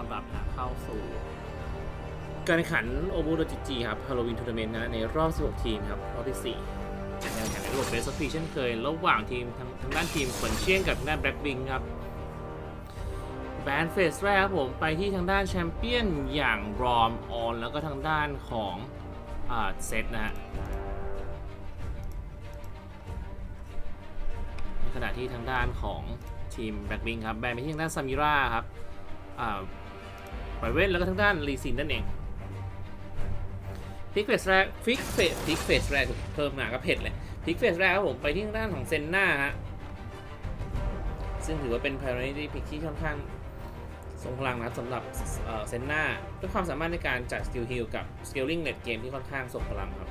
อนรับนะเข้าสู่การแข่งขันโอบูโดจิจีครับฮาโลวีนทัวร์นาเมนต์นะในรอบ 16 ทีมครับ รอบที่ 4การแข่งขันในระบบเบสต์ฟีเช่นเคย ระหว่างทีมทางทางด้านทีมขนเชียงกับทางด้านแบล็กวิงครับแบนเฟสแรกครับผมไปที่ทางด้านแชมเปี้ยนอย่างรอมออนแล้วก็ทางด้านของเซตนะฮะในขณะที่ทางด้านของทีมแบ็กวิงครับแบนไปที่ทางด้านซามิราครับ อ่าปอยเว้นแล้วก็ทางด้านรีซินนั่นเองพิกเฟสแรกพิกเฟสพิกเฟสแรกเพิ่มมาก็เผ็ดเลยพิกเฟสแรกครับผมไปที่ทางด้านของเซนนาฮะซึ่งถือว่าเป็น priority pick ที่ค่อนข้างทรงพลังนะครับสำหรับเซนนาด้วยความสามารถในการจัด skill heal กับ scaling net game ที่ค่อนข้างทรงพลังครับ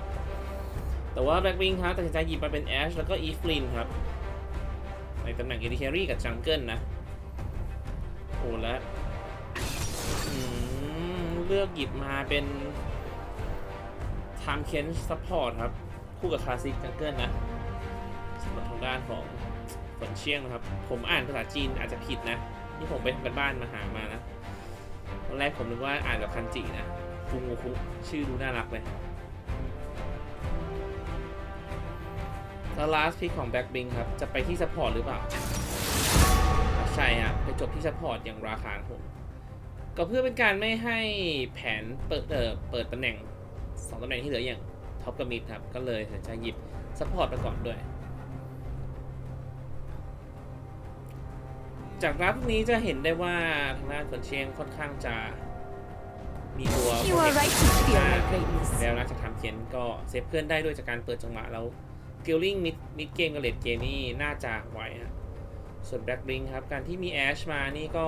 แต่ว่าแบ็กวิงครับตัดสินใจหยิบมาเป็นแอชแล้วก็อีฟลินครับ ในตำแหน่งเอ d ิ c ค r รีกับจังเกิลนะ โอ้แล้ว เลือกหยิบมาเป็นทามเคนซัพพอร์ตครับ คู่กับคลาสสิกจังเกิลนะสำหรับทางด้านของฝนเชียงนะครับ ผมอ่านภาษาจีนอาจจะผิดนะ นี่ผมไปทำกันบ้านมาหามานะตอนแรกผมนึกว่าอ่านแบบคันจินะฟูงูคุชื่อดูน่ารักเลยแล้ว last pick ของ Black Bing ครับ จะไปที่ support หรือเปล่า ใช่ฮะไปจบที่ support อย่างราคาผม ก็เพื่อเป็นการไม่ให้แผนเปิดเอ่อเปิดตำแหน่ง2ตำแหน่งที่เหลืออย่างท็อปกับมิดครับ ก็เลยตัดสินใจหยิบ support ไปก่อนด้วย จากกราฟพวกนี้จะเห็นได้ว่าทางด้านฝนเชียงค่อนข้างจะมีตัว You are right to fear my greatness. แล้วนะจากทำเขียนก็เซฟเพื่อนได้ด้วยจากการเปิดจังหวะแล้วสกิลลิ่งมิดมิดเกมกับเลดเกมนี่น่าจะไหวฮะส่วนแบล็กบิงครับ การที่มีแอชมานี่ก็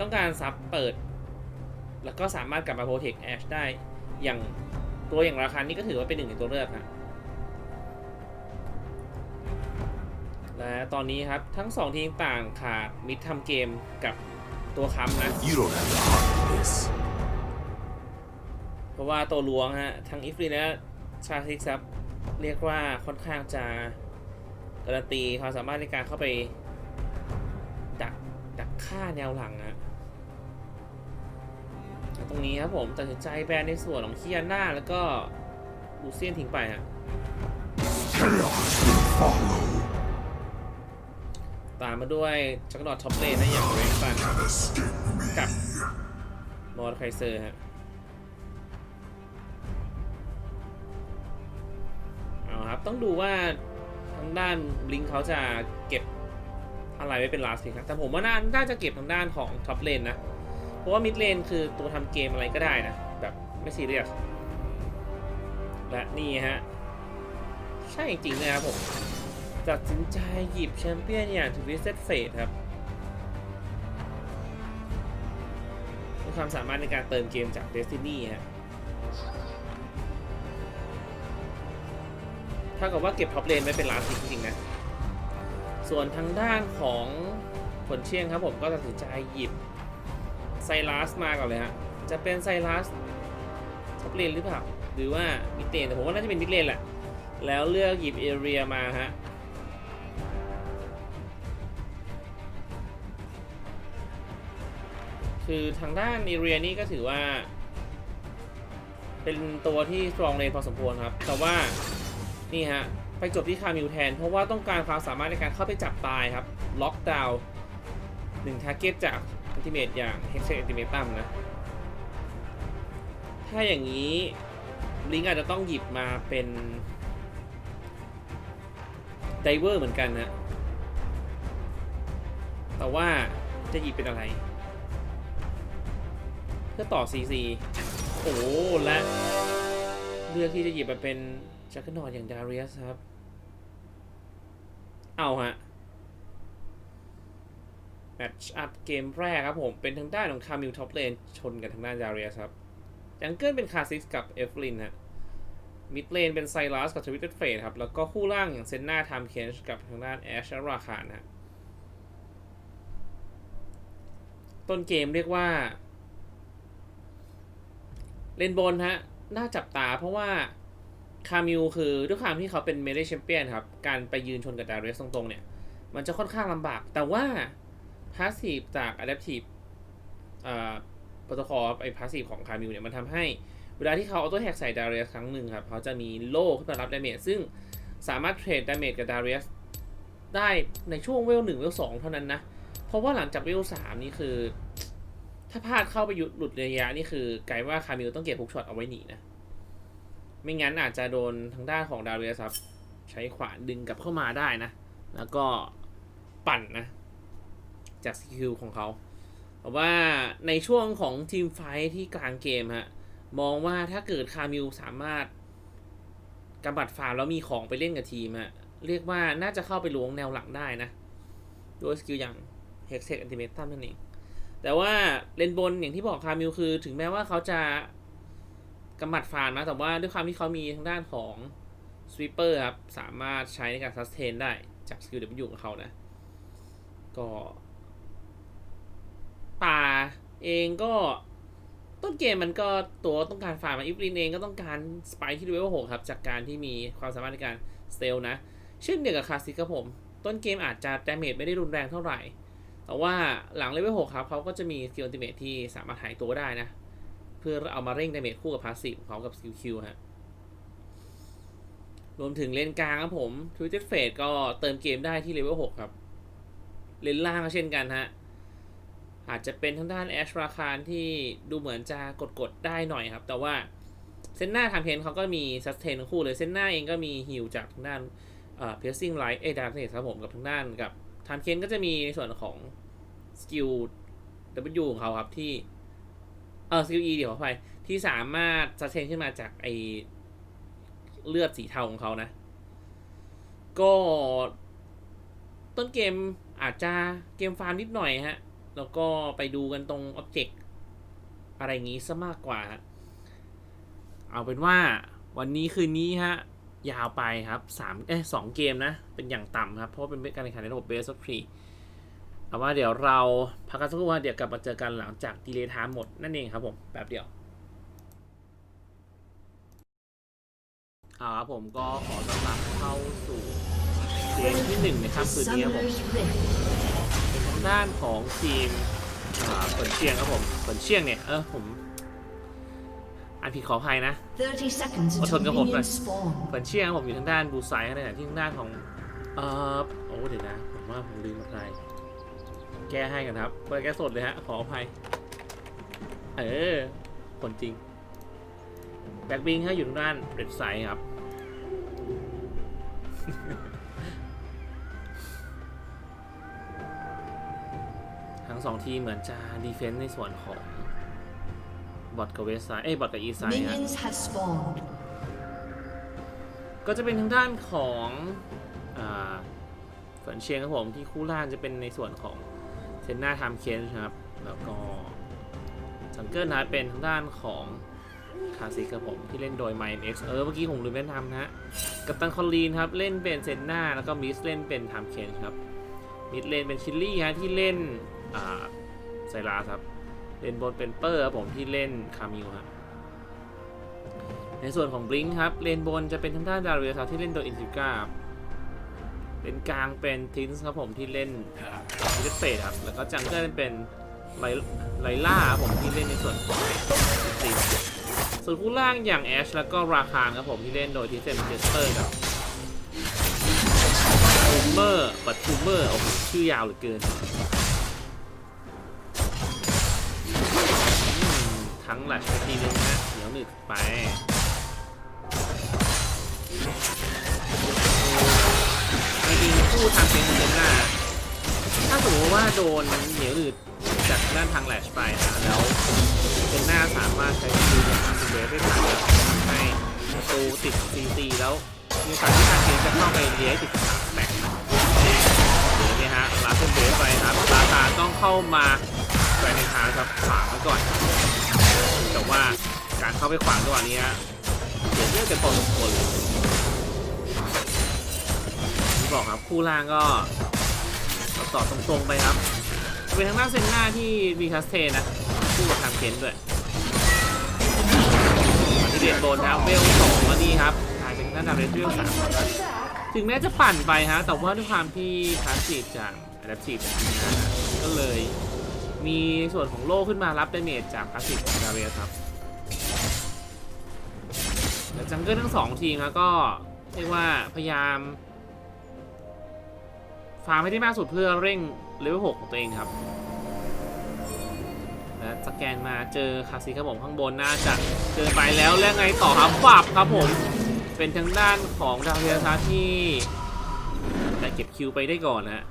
ต้องการซับเปิด แล้วก็สามารถกลับมาโปรเทคแอชได้ อย่างตัวอย่างราคานี่ก็ถือว่าเป็นหนึ่งในตัวเลือกฮะและตอนนี้ครับทั้งสองทีมต่างขาดมิดทำเกมกับตัวค้ำนะ You don't have the heart for this. เพราะว่าตัวล้วงฮะทั้งอิฟรีและชาซิกซับเรียกว่าค่อนข้างจะการันตีความสามารถในการเข้าไป ดักดักฆ่าแนวหลังฮะ ตรงนี้ครับผมตัดสินใจแบนในส่วนของคียาน่าแล้วก็ลูเซียนทิ้งไปฮะตามมาด้วยจักรดอทท็อปเลนนะอย่างเรนซันกับมอร์ไคเซอร์ฮะเอาครับต้องดูว่าทางด้านลิงเขาจะเก็บอะไรไว้เป็นลาสพิกครับแต่ผมว่าน่าจะเก็บทางด้านของท็อปเลนนะ เพราะว่ามิดเลนคือตัวทำเกมอะไรก็ได้นะ แบบไม่ซีเรียสและนี่ฮะ ใช่จริงๆนะครับผมตัดสินใจหยิบแชมเปี้ยนอย่างทวิสเซตเฟสครับมีความสามารถในการเติมเกมจาก Destiny ฮะเท่ากับว่าเก็บท็อปเลนไว้เป็นลาสจริงๆนะ ส่วนทางด้านของผลเชียงครับผมก็ตัดสินใจหยิบ ไซรัสมาก่อนเลยฮะ จะเป็นไซรัสท็อปเลนหรือเปล่า หรือว่ามิดเลนแต่ผมว่าน่าจะเป็นมิดเลนแหละ แล้วเลือกหยิบเอเรียมาฮะคือทางด้านเอเรียนี่ก็ถือว่า เป็นตัวที่สตรองเลนพอสมควรครับ แต่ว่านี่ฮะ ไปจบที่คามิวแทน เพราะว่าต้องการความสามารถในการเข้าไปจับตายครับ ล็อกดาวน์หนึ่งทาร์เก็ตจาก ติเมตอย่างเฮกเซนติเมตัมนะ ถ้าอย่างนี้ลิงอาจจะต้องหยิบมาเป็นไดเวอร์เหมือนกันนะ แต่ว่าจะหยิบเป็นอะไร เพื่อต่อ CC โอ้และเลือกที่จะหยิบมาเป็นจักรนอดอย่างดาริ u สครับ เอาฮะ แมตช์อัพเกมแรกครับผม เป็นทางด้านของคามิลท็อปเลนชนกับทางด้านดาริ u สครับจังเกิลเป็นคาซิสกับเอฟลินฮะมิดเลนเป็นไซรัสกับทวิตเตอร์เฟดครับ แล้วก็คู่ล่างอย่างเซนนาไทม์เคนช์กับทางด้านแอชราคานฮะต้นเกมเรียกว่า เลนบนฮะ น่าจับตาเพราะว่าคามิลคือด้วยความที่เขาเป็นเมเ e แชมเปี้ยนครับ การไปยืนชนกับดาริสตรงๆเนี่ย มันจะค่อนข้างลำบากแต่ว่า พาสซีฟจาก Adaptive โปรโตคอลไอพาสซีฟของคามิวเนี่ยมันทำให้เวลาที่เขาเอาตัวแฮกใส่ดาเรียสครั้งหนึ่งครับเขาจะมีโล่ขึ้นมารับดาเมจซึ่งสามารถเทรดดาเมจกับดาเรียสได้ในช่วงเวลหนึ่งเวลสองเท่านั้นนะ เพราะว่าหลังจากเวลสามนี่คือ ถ้าพลาดเข้าไปหยุดหลุดระยะนี่คือกลายว่าคามิวต้องเก็บฮุกช็อตเอาไว้หนีนะ ไม่งั้นอาจจะโดนทางด้านของดาเรียสครับ ใช้ขวานดึงกลับเข้ามาได้นะ แล้วก็ปั่นนะ จากสกิลของเขาแต่ว่าในช่วงของทีมไฟที่กลางเกมฮะมองว่าถ้าเกิดคามิลสามารถกำบัดฟาร์มแล้วมีของไปเล่นกับทีมฮะเรียกว่าน่าจะเข้าไปล้วงแนวหลังได้นะด้วยสกิลอย่าง Hex Tech Ultimatum นั่นเองแต่ว่าเลนบนอย่างที่บอกคามิลคือ ถึงแม้ว่าเขาจะกำบัดฟาร์มนะแต่ว่าด้วยความที่เขามีทางด้านของสวีปเปอร์ครับ สามารถใช้ในการซัสเทนได้จากสกิลเดบิวของเขานะ ก็ ป่าเองก็ต้นเกมมันก็ตัวต้องการฟาร์มอีฟลินเองก็ต้องการสไปที่เลเวลหกครับ จากการที่มีความสามารถในการสเตลนะ เช่นเดียวกับคาสิกครับผม ต้นเกมอาจจะดาเมจไม่ได้รุนแรงเท่าไหร่ แต่ว่าหลังเลเวล6ครับเขาก็จะมีสกิลอัลติเมทที่สามารถหายตัวได้นะ เพื่อเอามาเร่งดาเมจคู่กับพาสซีฟของกับสกิลคิวฮะรวมถึงเลนกลางครับผมทวิตเตอร์เฟดก็เติมเกมได้ที่เลเวล6ครับ เลนล่างก็เช่นกันฮะ อาจจะเป็นทางด้านแอชราคารที่ดูเหมือนจะกดๆได้หน่อยครับ แต่ว่าเซนหน้าทางเพนเขาก็มีซัสเทนคู่เลยเซนหน้าเองก็มีฮิลจากทางด้านเอ่อเพ r ซิ่งไลท์เอดาร์เนสครับผมกับทางด้านกับทางเคนก็จะมีในส่วนของสกิล W ของเขาครับที่เออสกิล E เดี๋ยวขอไปที่สามารถซัสเทนขึ้นมาจากไอเลือดสีเทาของเขานะ ก็ต้นเกมอาจจะเกมฟาร์มนิดหน่อยฮะ แล้วก็ไปดูกันตรงอ็อบเจกต์อะไรอย่างงี้ซะมากกว่า เอาเป็นว่าวันนี้คืนนี้ฮะ ยาวไปครับสามเอ้สองเกมนะ เป็นอย่างต่ำครับ เพราะเป็นการแข่งขันในระบบ Best of Three เอาว่าเดี๋ยวเราพักกันสักครู่ว่าเดี๋ยวกลับมาเจอกันหลังจากดีเลย์ไทม์หมดนั่นเองครับผมแป๊บเดียวเอาครับผมก็ขอต้อนรับเข้าสู่ เกมที่หนึ่งในค่ำคืนนี้ครับผม Summer's Rift. เป็นทางด้านของทีมอ่าเปินเชียงครับผมเปินเชียงเนี่ยเออผมอ่านผิดขออภัยนะ30 seconds Ủa, until Thuận có hộp minions này. spawn. เปินเชียงครับผมอยู่ทางด้านบูไซด์ขณะที่ทางด้านของเออโอ้เดี๋ยวนะผมว่าผมลืมอะไรแก้ให้กันครับเปิดแก้สดเลยฮะขออภัยเออคนจริงแบ็กบิงฮะอยู่ทางด้านเรดไซด์ครับ ทั้งสองทีมเหมือนจะดีเฟนต์ในส่วนของบอทกับเวสไซด์เอ้ยบอทกับอีไซด์ฮะ Minions have spawned. ก็จะเป็นทางด้านของอ่าฝันเชียงครับผมที่คู่ล่างจะเป็นในส่วนของเซนนาทามเคนครับ แล้วก็จังเกิลนะเป็นทางด้านของคาซิครับผมที่เล่นโดย m y m x เออเมื่อกี้ผมลืมแนะนำนะฮะกับตันคอลลีนครับ เล่นเป็นเซนนาแล้วก็มิสเล่นเป็นทามเคนครับมิดเลนเป็นชิลลี่ฮะที่เล่นอ่า ไซราครับเลนบนเป็นเปอร์ครับผมที่เล่นคามิวฮะในส่วนของบลิงครับเลนบนจะเป็นทางด้านดาริเอสครับที่เล่นโดยอินทิก้าครับเลนกลางเป็นทินส์ครับผมที่เล่นเลสเฟดครับแล้วก็จังเกิลเป็นไลไลล่าครับผมที่เล่นในส่วนของตีส่วนผู้ล่างอย่างแอชแล้วก็ราคาครับผมที่เล่นโดยทีเซนเจสเตอร์ครับทูเมอร์บัตทูเมอร์โอ้โหชื่อยาวเหลือเกิน ทั้งหลชไปทีนึงนะเดี๋ยวหนึกไปจริงๆผู้ทำเป็นเซนหน้าถ้าสมมติว่าโดนเหนียวหนืดจากด้านทางแลชไปนะแล้วเซนหน้าสามารถใช้ดูอย่างทำเบสได้ทันแล้วทำให้ประตูติดซีซีแล้วมีโอกาสที่ทางเกมจะเข้าไปเลี้ยงติดสามแบกนะเดี๋ยวนี่ฮะลาเซนเบสไปครับลาตาต้องเข้ามา แวนในทางครับขวางไว้ก่อน แต่ว่าการเข้าไปขวางตัวนี้เสียเลือดกันพอสมควรเลยที่บอกครับคู่ล่างก็ต่อตรงๆไปครับเป็นทางด้านเซนหน้าที่มีคัสเทนนะคู่กับทางเคนด้วยที่เดียนโดนครับเวลสองแล้วนี่ครับกลายเป็นด้านดาวเรสเวลสามถึงแม้จะปั่นไปฮะแต่ว่าด้วยความที่พาสซีฟจากอะดัปทีฟนะก็เลย มีส่วนของโล่ขึ้นมารับดาเมจจากพาสซีฟของดาเรียสครับแต่จังเกิลทั้งสองทีมครับก็เรียกว่าพยายามฟาร์มให้ได้มากสุดเพื่อเร่งเลเวล6ของตัวเองครับ และสแกนมาเจอคาซิครับผมข้างบนน่าจะเจอไปแล้วแล้วไงต่อครับปับครับผม เป็นทางด้านของดาวเทียซาที่แต่เก็บคิวไปได้ก่อนนะ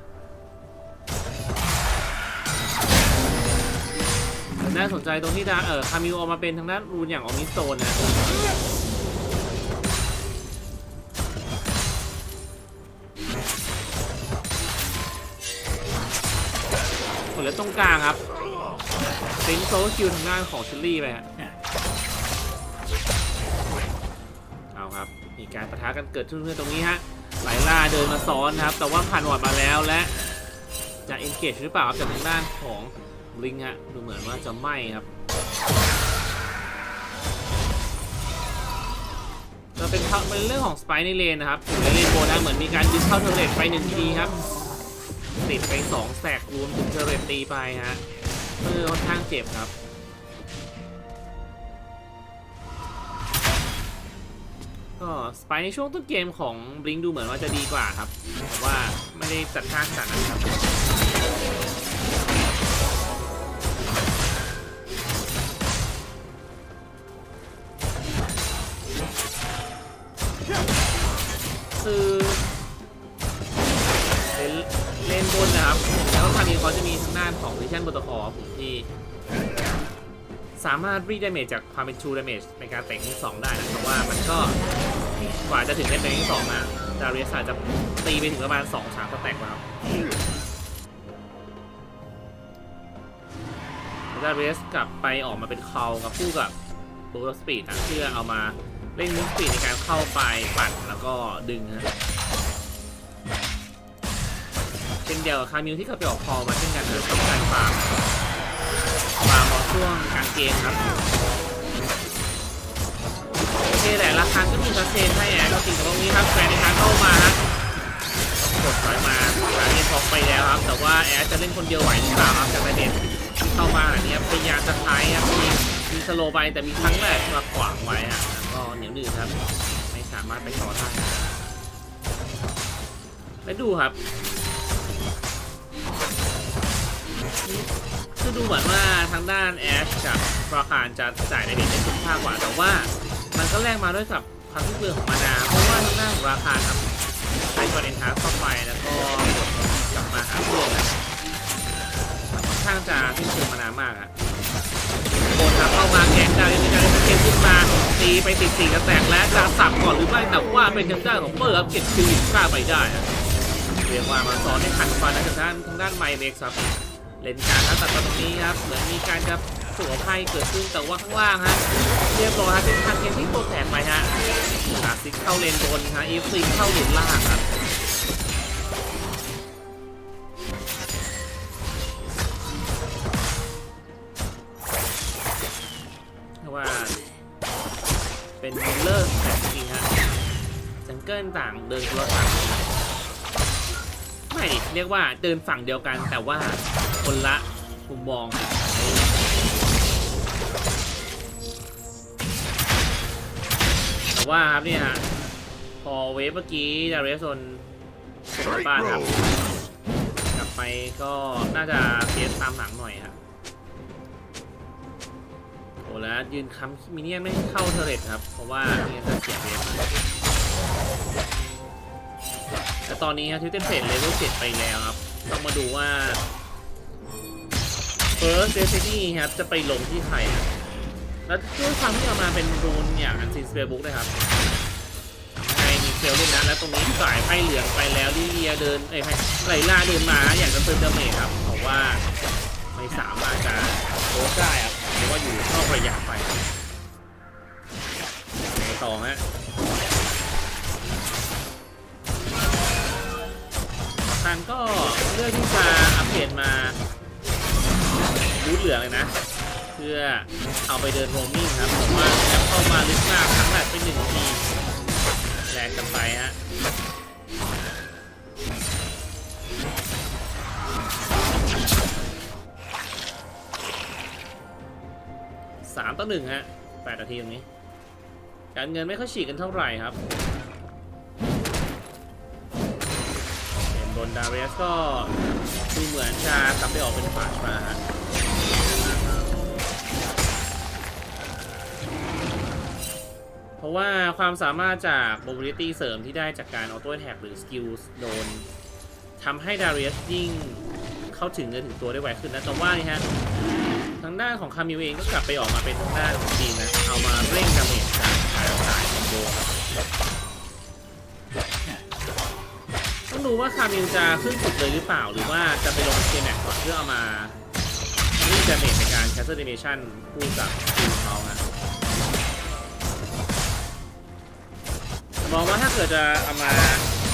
น่าสนใจตรงที่ดาเออคามิวออกมาเป็นทางด้านรูนอย่างออมิสโตนนะผลเหลือตรงกลางครับซิงโซคิวทางด้านของชิลลี่ไปฮะเอาครับ มีการประทะกันเกิดขึ้นเพื่อตรงนี้ฮะไลล่าเดินมาซ้อนครับ แต่ว่าผ่านหวอดมาแล้วและจะเอนเกจหรือเปล่าจากทางด้านของ ลิงฮะดูเหมือนว่าจะไม่ครับจะเป็นเป็นเรื่องของสไปในเลนนะครับถึงในเลนโบนะเหมือนมีการยึดเข้าเทอร์เลตไปหนึ่งทีครับ ติดไปสองแสกรวมถึงเทอร์เรตตีไปฮะเออค่อนข้างเจ็บครับก็สไปในช่วงต้นเกมของบลิงดูเหมือนว่าจะดีกว่าครับแต่ว่าไม่ได้จัดทาขนาดนั้นครับามารถรีดาเมจจากความเป็น True Damage ในการเตะที่2ได้นะแต่ว่ามันก็กว่าจะถึงเล่นเตะที่2มาดารียสอาจจะตีไปถึงประมาณ2 3สามสแต็กแล้วครับดารียสกลับไปออกมาเป็นคากับคู่กับบูสปีดนะเพื่อเอามาเล่นมูสปีดในการเข้าไปปัดแล้วก็ดึงนะเช่นเดียวกับคามิวที่กลับไปออกคอมาเช่นกันนะต้องการฟาร์ม ช่วงกลางเกมครับโอเคแหละราคาก็มีชัดเจนให้แอร์ก็จริงแต่ตรงนี้ครับแฟนในการเข้ามาฮะกดถอยมาหาเรียนพอกไปแล้วครับ แต่ว่าแอร์จะเล่นคนเดียวไหวหรือเปล่าครับจากประเด็นที่เข้ามาอันนี้พยายามจะใช้ครับมีมีสโลว์ไปแต่มีทั้งแรกมาขวางไว้ฮะก็เหนียวหนืดครับ ไม่สามารถไปต่อได้แล้วดูครับ คือดูเหมือนว่าทางด้านแอชกับฟราคารจะจ่ายในเด็กได้คุ้มค่ากว่า แต่ว่ามันก็แลกมาด้วยกับความที่เปลืองของมานา เพราะว่าทางด้านของราคาครับใช้กรเดนทาร์เข้าไปแล้วก็กลับมาหาพื่อนะค่อนข้างจะที่เปลืองมานามากอะโคนครับเข้ามาแกงดาวยังมีการเล่นเกมขึ้นมาตีไปติดสี่กระแตกและจะสับก่อนหรือไม่แต่ว่าเป็นทางด้านของเปิร์ครับเก็บคิวอีกค่าไปได้เรียกว่ามาซ้อนให้ทันฟันนะทางด้านทางด้านไมเบ็กครับ เลนการับตัดมาตรงนี้ครับเหมือนมีการจะสวมไพ่เกิดขึ้นแต่ว่าข้างล่างฮะเรียบร้อยฮะเป็นทางเกมที่ตัวแตกไปฮะลาซิกเข้าเลนบนฮะอีฟซิกเข้าเลนล่างครับเพราะว่าเป็นมิลเลอร์แบบจริงฮะจังเกิลต่างเดินคนละทาง ไม่ดิเรียกว่าเดินฝั่งเดียวกันแต่ว่าคนละมุมมองแต่ว่าครับเนี่ยฮะพอเวฟเมื่อกี้ดาร์เรสโซนบ้านครับกลับไปก็น่าจะเฟียสตามหลังหน่อยครับโอ้แล้วยืนค้ำมินเนี่ยนไม่เข้าเทอร์เรตครับ เพราะว่าไม่งั้นจะเสียเวฟ แต่ตอนนี้ครับทิวเทนเฟสเลเวล7ไปแล้วครับ ต้องมาดูว่า First Destiny ครับ จะไปลงที่ใครครับแล้วด้วยความที่เอามาเป็นรูนอย่างอันซินสเปรบุ๊กนะครับในมีเซลเล่นนะ แล้วตรงนี้สายไพ่เหลืองไปแล้วลิเลียเดินเอ้ไพ่ไลล่าเดินมาอยากจะเติมดาเมจครับเพราะว่าไม่สามารถจะโคสได้ครับเพราะว่าอยู่นอกระยะไปไปต่อฮะ ทางก็เลือกที่จะอัปเกรดมาบูทเหลืองเลยนะ เพื่อเอาไปเดินโรมมิ่งครับผมว่าแล้วเข้ามาลึกมากทั้งแมตช์ไปหนึ่งทีแลกกันไปฮะสามต่อหนึ่งฮะแปดนาทีตรงนี้ การเงินไม่ค่อยฉีกกันเท่าไหร่ครับ นดาเรสก็ดูเหมือนจะกลับไปออกเป็นฟาชมาฮะเพราะว่าความสามารถจาก mobility เสริมที่ได้จากการออโต้แท็กหรือ skills โดนทำให้ดาริ u สยิ่งเข้าถึงเงินถึงตัวได้ไวขึ้นนะแต่ว่านี่ฮะทางด้านของคามิวเองก็กลับไปออกมาเป็นทางด้านของจีนนะ เอามาเร่งดาเมจจากสายสายคอมโบครับ ต้องดูว่าคามิวจะขึ้นสุดเลยหรือเปล่าหรือว่าจะไปลงเกมแมทก่อนเพื่อเอามาเร่งดเมจในการ cancel animation คู่กับทีมเขาฮะมองว่าถ้าเกิดจะเอามา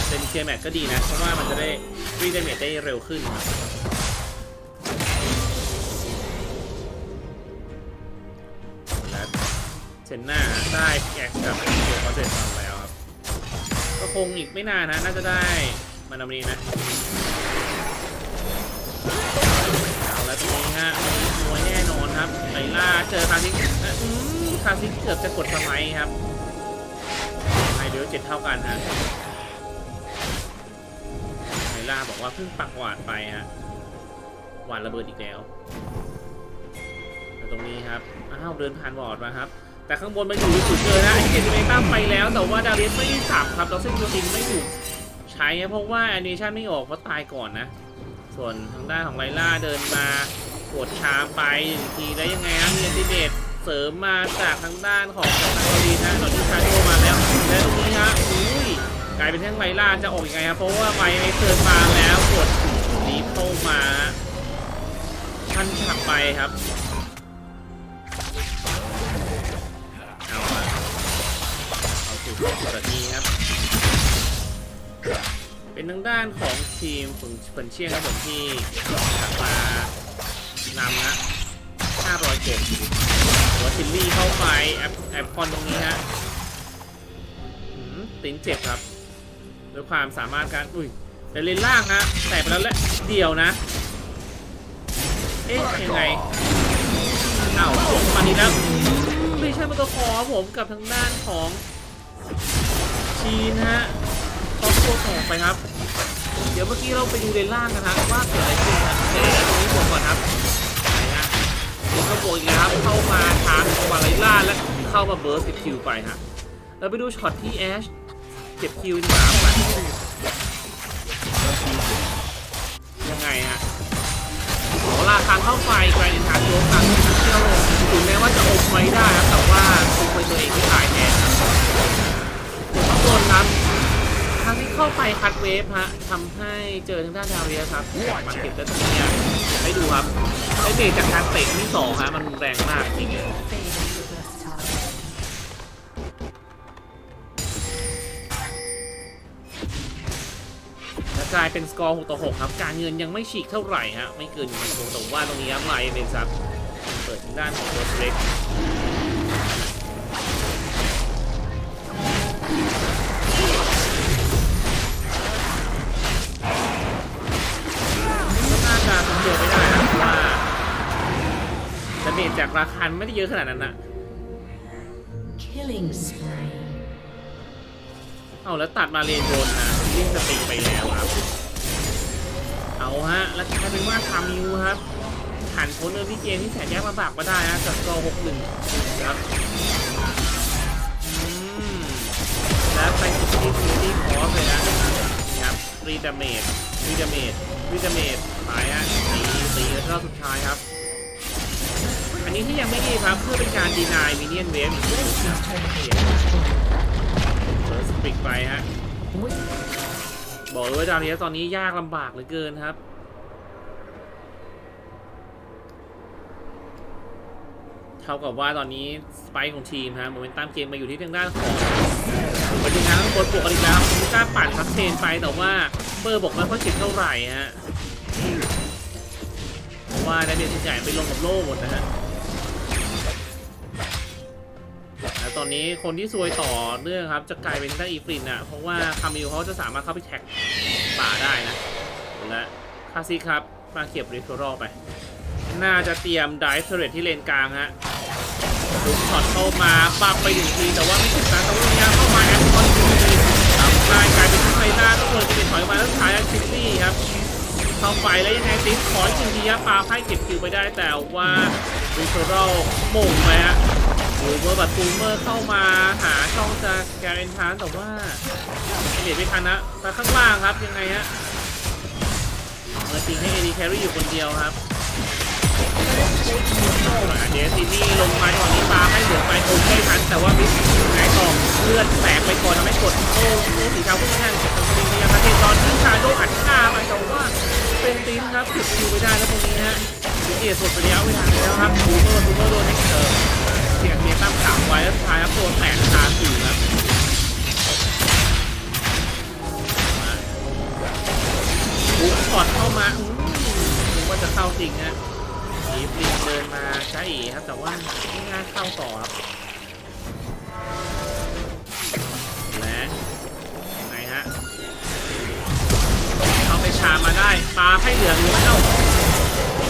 เป็นเชียร์แมตช์ก็ดีนะ เพราะว่ามันจะได้รีดาเมจได้เร็วขึ้นครับและเซนหน้าได้แกกกับเกียร์คอนเซ็ปต์แล้วครับ ก็คงอีกไม่นานนะน่าจะได้ มานำนี้นะเอาแล้วตรงนี้ฮะมวยแน่นอนครับไลล่าเจอคาซิกเอ่ออืมคาซิกเกือบจะกดสมัยครับไฮเดรเจ็ดเท่ากันฮะไฮล่าบอกว่าเพิ่งปักหวาดไปฮะหวาดระเบิดอีกแล้วแล้วตรงนี้ครับอ้าวเดินผ่านบอร์ดมาครับแต่ข้างบนมันอยู่สุดเกินะไอ้เกตเมตั้มไปแล้วแต่ว่าดาริสไม่ได้สับครับดอกเส้นโยตินไม่ถูก ช้เพราะว่าแอนิเมชันไม่ออกเพราะตายก่อนนะ ส่วนทางด้านของไลล่าเดินมากดชามไปหนึ่งทีได้ยังไงฮะมีอันติเดตเสริมมาจากทางด้านของทางเกาหลีนะตอนที่ชาโดมาแล้วและตรงนี้ฮะอุ้ยกลายเป็นแท่งไลล่าจะออกยังไงครับเพราะว่าไวไอเทิร์มาแล้วกดรีบเข้ามาทันฉับไปครับเอาละเอาสู่สองนาทีครับ เป็นทางด้านของทีมฝนฝนเชียงครับผมที่กลับมานำนะ500เจ็ดหัวซิลลี่เข้าไปแอปแอปคอนตรงนี้ฮะติ้งเจ็บครับด้วยความสามารถการอุ้ยแต่เลนล่างฮะแตกไปแล้วแหละเดียวนะ เอ๊ะยังไงอ้าวลงมานี้แล้วไม่ใช่มาตัวคอผมกับทางด้านของชีนฮะ ครอบครัวแตกไปครับ เดี๋ยวเมื่อกี้เราไปดูเลนล่างกันฮะว่าเกิดอะไรขึ้นครับเดี๋ยวตรงนี้บวกก่อนครับไหนฮะเดี๋ยวก็บวกอีกแล้วครับเข้ามาชาร์จเข้ามาไล่ล่าและเข้ามาเบิร์สเก็บคิวไปฮะเราไปดูช็อตที่แอชเก็บคิวดีกว่าครับยังไงฮะขอลาทางเข้าไฟไกลในทางโยกทางเที่ยวถึงแม้ว่าจะอมไว้ได้ครับแต่ว่าคงเป็นตัวเองที่ตายแน่ครับข้างบนค รับทางที่เข้าไปคัดเวฟฮะทำให้เจอทางด้านดาวเรียครับมาเก็บได้ตรงนี้ให้ดูครับไอเบรกจากการเตะที่สองฮะมันแรงมากจริงและกลายเป็นสกอร์6ต่อ6ครับ การเงินยังไม่ฉีกเท่าไหร่ฮะ ไม่เกินหนึ่งแต่ว่าตรงนี้ครับไลน์เป็นซับเปิดทางด้านของโรสเล็ก ราคาไม่ได้เยอะขนาดนั้นนะ Killing spree. เอาแล้วตัดมาเลนบนนะวิ่งสติไปแล้วครับ เอาฮะ แล้วกลายเป็นว่าคามิวครับผ่านพ้นเออร์พี่เกมที่แสนยากลำบากมาได้นะกับสกอร์หกหนึ่งครับอืมแล้วไปที่ที่ที่ที่คอร์สเลยนะนี่ครับรีดาเมจรีดาเมจรีดาเมจไปฮะตีตีแล้วก็สุดท้ายครับ อันนี้ที่ยังไม่ดีครับเพื่อเป็นการดีนายมิเนียนเวฟอีกทีครับเปิดสปิกไปฮะบอกเลยว่าดาวเทียตอนนี้ยากลำบากเหลือเกินครับเท่ากับว่าตอนนี้สไปคของทีมฮะโมเมนตัมเกมมาอยู่ที่ทางด้านของปฏิงานข้างบนบวกกันอีกแล้วมิก้าปั่นคับเทนไปแต่ว่าเบอร์บอกไม่ค่อยเจ็บเท่าไหร่ฮะเพราะว่าได้เบียร์ใหญ่ไปลงกับโล่หมดนะฮะ ตอนนี้คนที่ซวยต่อเนื่องครับ จะกลายเป็นทางด้าอีฟรินอะเพราะว่าคามิลเขาจะสามารถเข้าไปแท็กป่าได้นะและคาซิครับมาเก็บริฟเฟอรัลไป น่าจะเตรียมไดฟ์เทเรตที่เลนกลางฮะลุกช็อตเข้ามาปับไปหนึ่งที แต่ว่าไม่ถึงการตะวันยาเข้ามาแอดคอนทีทำได้กลายเป็นที่ไฟหน้าต้องเลยจะเป็นถอยมาแล้วท้ายซิตี้ครับเข้าไปแล้วยังไงติ๊กขออีกหนึ่งทีครับปาไพ่เก็บคิวไปได้แต่ว่าวิโซโรหม่งไปฮะ บูเมอร์บัตตูเมอร์เข้ามาหาช่องจะแกเรนทานแต่ว่าเบียดไม่ทันนะแต่ข้างล่างครับยังไงฮะเมื่อจริงให้เอดีแครี่อยู่คนเดียวครับเดซินี่ลงมาจังหวะนี้ปาให้เหลือไปโอเคทันแต่ว่ามิสไงต่อเลือดแตกไปก่อนทำให้กดโอ้โอ้สีเทาพุ่งแท่งเก็บตรงนี้เนี่ยครับเทตอนที่ชาโดอัดฆ่ามาแต่ว่าเป็นทีมครับถึกคิวไปได้แล้วตรงนี้ฮะถึงเอสุดระยะเวลาแล้วครับบูเมอร์บูเมอร์โดนเฮกเตอร์ เสียงเมีตั้มขังไว้แล้วท้ายครับโดนแตกคาสื่อครับปุ๊บช็อตเข้ามาอืมนึกว่าจะเข้าจริงฮะอีฟลิงเดินมาใช้อีครับแต่ว่าไม่น่าเข้าต่อครับและไงฮะเอาไปชามาได้ปลาให้เหลืองหรือไม่เอา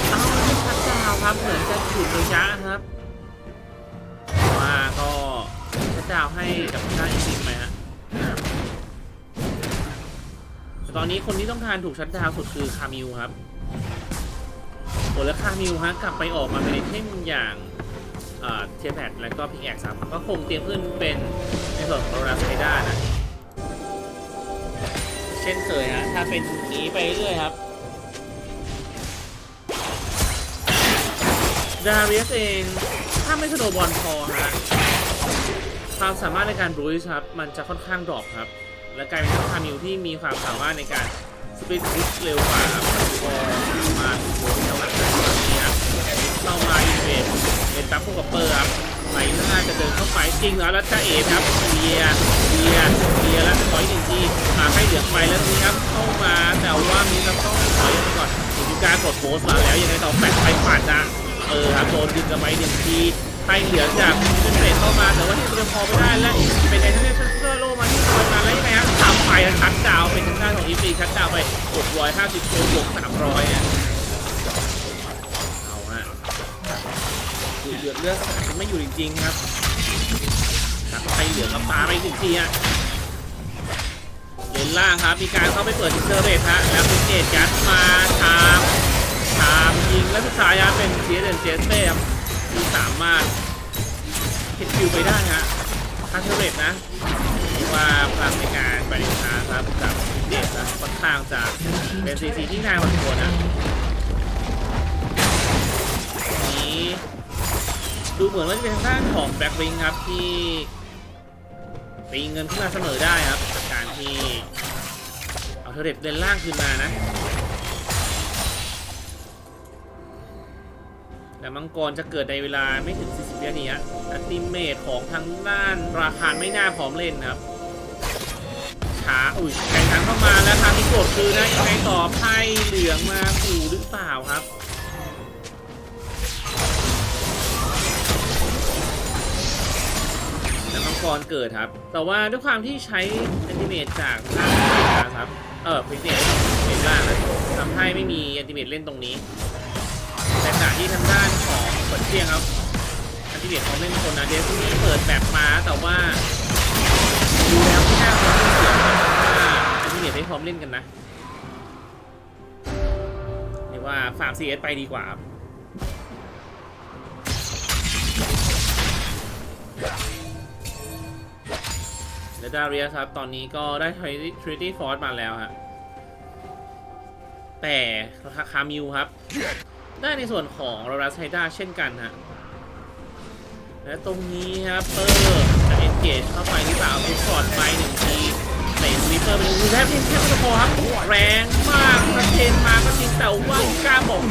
เอาไม่ชัดดาวครับเหมือนจะหยุดระยะครับ ดาวให้กับท่านจริงไหมฮะแต่ตอนนี้คนที่ต้องการถูกชัดดาวสุดคือคามิวครับโอ้แล้วคามิวฮะกลับไปออกมาเป็นไอเทมอย่างเทียแพดแล้วก็พิกแอกซัมก็คงเตรียมขึ้นเป็นในส่วนของโรนัสไฮด้านะ เช่นเคยฮะถ้าเป็นนี้ไปเรื่อยครับดาเรียสเอง ถ้าไม่สโนว์บอลพอฮะ ความสามารถในการบรูซครับ มันจะค่อนข้างดรอปครับ และกลายเป็นคามิวที่มีความสามารถในการสปีดริสเร็วกว่าครับก็มาโดนเท่าหลังแบบนี้ครับเข้ามาอินเวสเป็นตับพวกกับเปอร์ครับไหลหน้าจะเดินเข้าไปจริงแล้วแล้วจ้าเอครับเบียเบียเบียแล้วถอยหนึ่งทีมาให้เหลืองไปแล้วนี่ครับเข้ามาแต่ว่ามีต้งต้องถอยไปก่อนถึงการกดโพสมาแล้วยังไงต่อแปดไปปัดนะเออครับโดนดึงกันไปหนึ่งที ให้เหลือจากเป็นเตะเข้ามาแต่ว่าที่เดินพอไม่ได้และเป็นไอ้ที่เซอร์โลมาที่คอยมาแล้วยังไงครับทำไปชัดดาวเป็นทางด้านของอีฟีชัดดาวไป650ตัวบวก300อะเอาฮะดูเดือดเลือดสาดไม่อยู่จริงๆครับครับไปเหลือกับปลาไปถึงทีอะเลนล่างครับมีการเข้าไปเปิดเกอร์เรทฮะแล้วเป็นเกตยัดมาชามชามยิงแล้วสุดท้ายฮะเป็นเจเดนเจสเต้ครับ ที่สามารถเก็บคิวไปได้ฮะคาเทเรตนะเรียกว่าพลังในการบริหารครับกับเดชนะค่อนข้างจะเป็นซีซีที่ง่ายพอสมควรนะนี้ดูเหมือนว่าจะเป็นทางด้านของแบ็ควิงครับที่ตีเงินขึ้นมาเสมอได้ครับจากการที่เอาเทเรตเลนล่างขึ้นมานะ แต่มังกรจะเกิดในเวลาไม่ถึง 40วินาทีฮะอัติเมทของทางด้านราคาไม่น่าพร้อมเล่นครับช้าอุ้ยแข่งขันเข้ามาแล้วทางที่กดคือนะยังไงต่อไพ่เหลืองมาขู่หรือเปล่าครับแล้วมังกรเกิดครับ แต่ว่าด้วยความที่ใช้แอนติเมตจากด้านขวาครับ เออพิเศษเป็นล่างนะทำให้ไม่มีแอนติเมตเล่นตรงนี้ ที่ทางด้านของเปิดเที่ยงครับแอนติเมตของเล่นคนนะเดซนี่เปิดแบบมาแต่ว่าดูแล้วไม่น่าจะเสียว่าแอนติเมตได้พร้อมเล่นกันนะเรียกว่าฝาก CS ไปดีกว่าครับและดาเรียสครับ ตอนนี้ก็ได้ Trinity Force มาแล้วฮะแต่ราคาคามิวครับ ได้ในส่วนของโรรัสไฮด้าเช่นกันฮะ และตรงนี้ครับเปอร์จะเอนเกจเข้าไปหรือเปล่าทุกฟอดไปหนึ่งทีเตะสวิปเปอร์ไปดูแทบเพียงแค่ไม่พอครับแรงมากชัดเจนมาก็จริงแต่ว่ากล้าบอก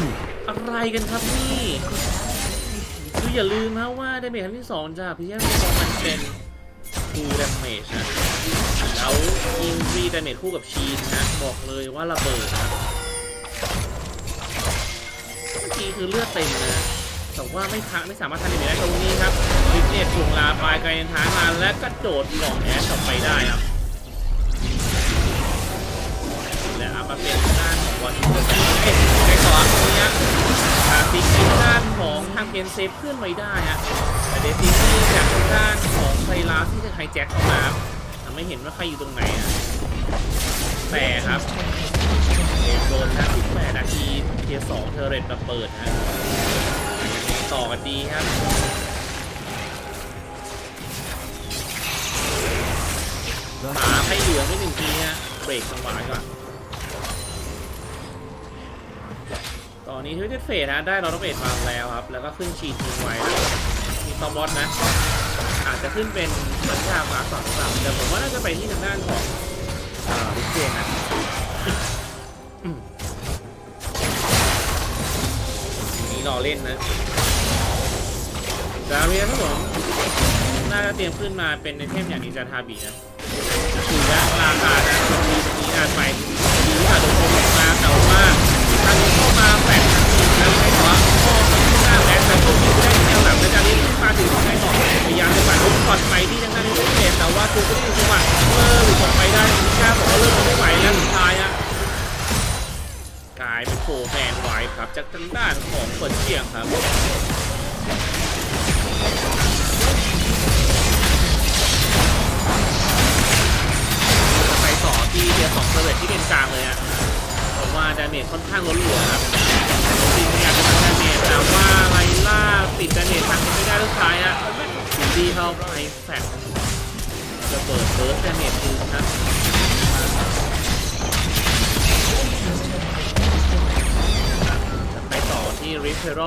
อะไรกันครับนี่คืออย่าลืมนะว่าได้เมจครั้งที่ 2 จากพิเศษของมันเป็นคูดาเมจนะแล้วยิงฟรีดาเมจคู่กับชีนนะบอกเลยว่าระเบิดนะ เมื่อกี้คือเลือดเต็มนะแต่ว่าไม่ทักไม่สามารถทันได้ได้ตรงนี้ครับฟิตเนสถ่วงลาปลายไกลทางมาและก็โดดหลอกแอชออไปได้ครับและเอามาเป็นด้านของวอชิงตันเอ้ในต่อตรงนี้ฮะอาฟิกินด้านของทางเกนเซฟเพื่อนไว้ได้ฮะแต่เดซินี่จากด้านของไซรัสที่จะไฮแจ็คเข้ามาครับทำให้เห็นว่าใครอยู่ตรงไหนอะแต่ครับ เดนโดนแล้ว18นาทีเทียสองเทเรตมาเปิดฮะต่อกันดีครับหมาให้เหลืองไม่หนึ่งทีฮะเบรกจังหวะก่อนตอนนี้ทวิตเตอร์เฟสฮะได้รอร์เบทมาแล้วครับ แล้วก็ขึ้นชีทิ้งไว้มีตอมบอสนะ อาจจะขึ้นเป็นสัญญามาสองสามแต่ผมว่าน่าจะไปที่ทางด้านของอ่าลิเจนะ นี้รอเล่นนะดาเรียครับผมน่าจะเตรียมขึ้นมาเป็นในเทมอย่างนินจาทาบีนะถือว่าราคานะตรงนี้ตรงนี้นานไปดีกว่าจจะโปร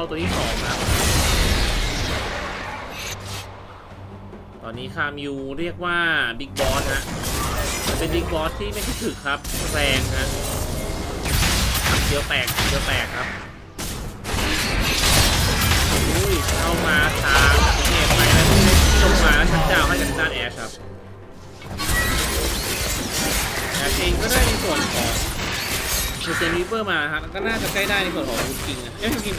ตัวที่สองครับตอนนี้คามิวเรียกว่าบิ๊กบอสฮะเป็นบิ๊กบอสที่ไม่ใช่ถึกครับ แรงฮะเดียวแตกเดียวแตกครับอุ้ยเข้ามาทางเนตไปแล้วที่ลงมาชัดเจ้าให้กับด้านแอชครับแอชเองก็ได้ในส่วนของเซนริเวอร์มาฮะก็น่าจะใกล้ได้ในส่วนของคุณคิงนะเอ้ยคุณคิง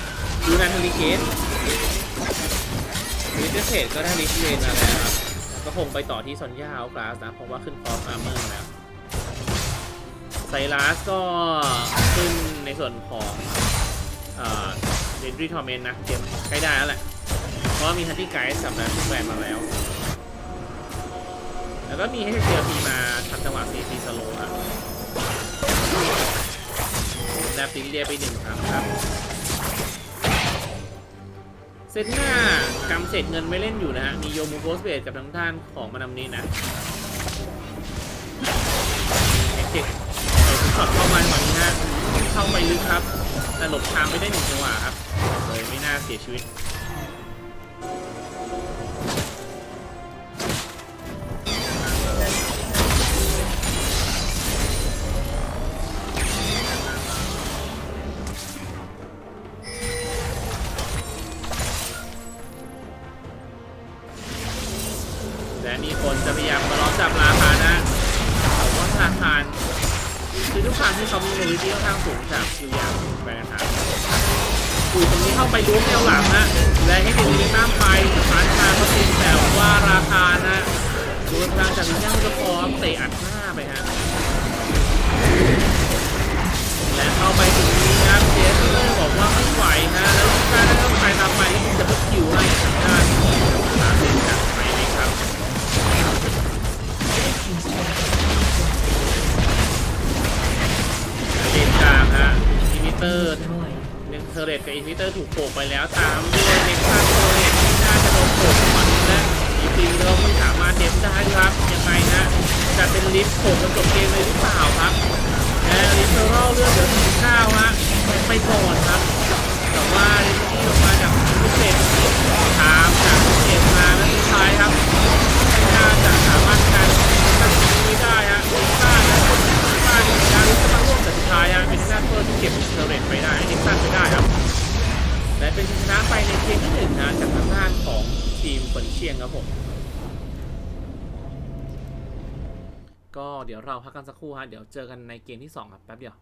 ดูนันทลิเกสลิเทเทก็ได้ลิสเลนมาแล้วครับก็คงไปต่อที่ซอนย่าเอากลาสนะเพราะว่าขึ้นคอร์สอาร์เมอร์แล้วไซรัสก็ขึ้นในส่วนของเดนดรีทอร์เมนนะเกมใกล้ได้แล้วแหละ เพราะว่ามีฮันตี้ไกด์สับแล้วทุกแบรนด์มาแล้ว แล้วก็มีให้เจอพีมาทำจังหวะซีซีสโลครับแลบติเรียไปหนึ่งครั้งครับ เซตหน้ากำเสร็จเงินไม่เล่นอยู่นะฮะ มีโยมูโกสเบดกับทางท่านของมานำนี้นะเอ็กเจ็กช็อตเข้ามาฝั่งนี้ฮะเข้าไปลึกครับแต่หลบทางไม่ได้หนึ่งจังหวะครับเลยไม่น่าเสียชีวิต อร์เรตกับอิมิเตอร์ถูกโขกไปแล้วตามด้วยเน็กซัสโเรตที่น่าจะโดนโขกฝันและอีพีเราไม่สามารถเดฟได้ครับยังไงนะจะเป็นลิฟต์โขกจนจบเก กันสักครู่ฮะ เดี๋ยวเจอกันในเกมที่ 2 ครับ แป๊บเดียว